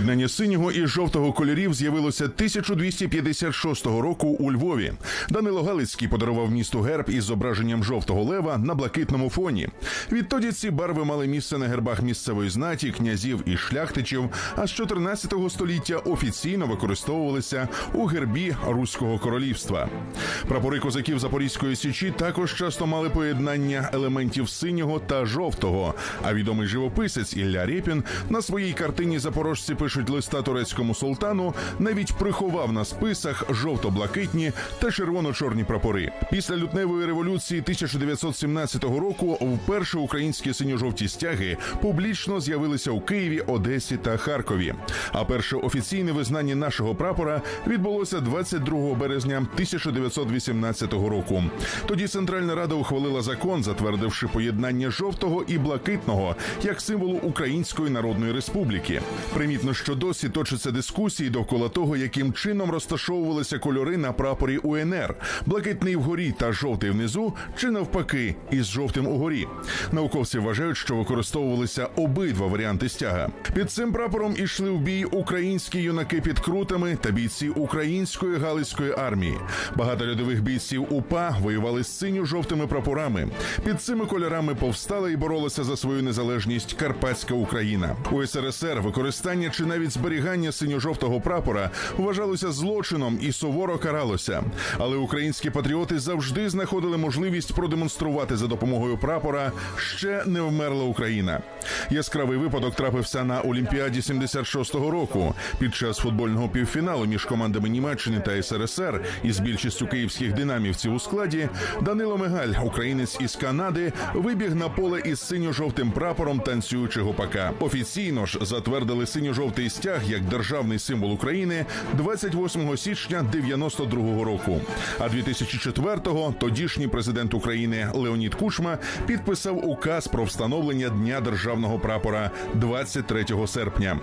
Поєднання синього і жовтого кольорів з'явилося 1256 року у Львові. Данило Галицький подарував місту герб із зображенням жовтого лева на блакитному фоні. Відтоді ці барви мали місце на гербах місцевої знаті, князів і шляхтичів. А з 14 століття офіційно використовувалися у гербі Руського королівства. Прапори козаків Запорізької січі також часто мали поєднання елементів синього та жовтого. А відомий живописець Ілля Рєпін на своїй картині Запорожці пишуть листа турецькому султану навіть приховав на списах жовто-блакитні та червоно-чорні прапори. Після лютневої революції 1917 року вперше українські синьо-жовті стяги публічно з'явилися у Києві, Одесі та Харкові. А перше офіційне визнання нашого прапора відбулося 22 березня 1918 року. Тоді Центральна Рада ухвалила закон, затвердивши поєднання жовтого і блакитного як символу Української Народної Республіки. Примітно, що досі точаться дискусії довкола того, яким чином розташовувалися кольори на прапорі УНР: блакитний вгорі та жовтий внизу, чи навпаки, із жовтим угорі. Науковці вважають, що використовувалися обидва варіанти стяга. Під цим прапором ішли в бій українські юнаки під крутами та бійці української галицької армії. Багато рядових бійців УПА воювали з синьо-жовтими прапорами. Під цими кольорами повстала і боролася за свою незалежність Карпатська Україна. У СРСР використання чи навіть зберігання синьо-жовтого прапора вважалося злочином і суворо каралося. Але українські патріоти завжди знаходили можливість продемонструвати за допомогою прапора ще не вмерла Україна. Яскравий випадок трапився на Олімпіаді 76-го року під час футбольного півфіналу між командами Німеччини та СРСР із більшістю київських динамівців у складі. Данило Мегаль, українець із Канади, вибіг на поле із синьо-жовтим прапором танцюючого пака. Офіційно ж затвердили синьо-жовтий стяг як державний символ України 28 січня 92-го року. А 2004-го тодішній президент України Леонід Кучма підписав указ про встановлення дня державного прапора 23 серпня.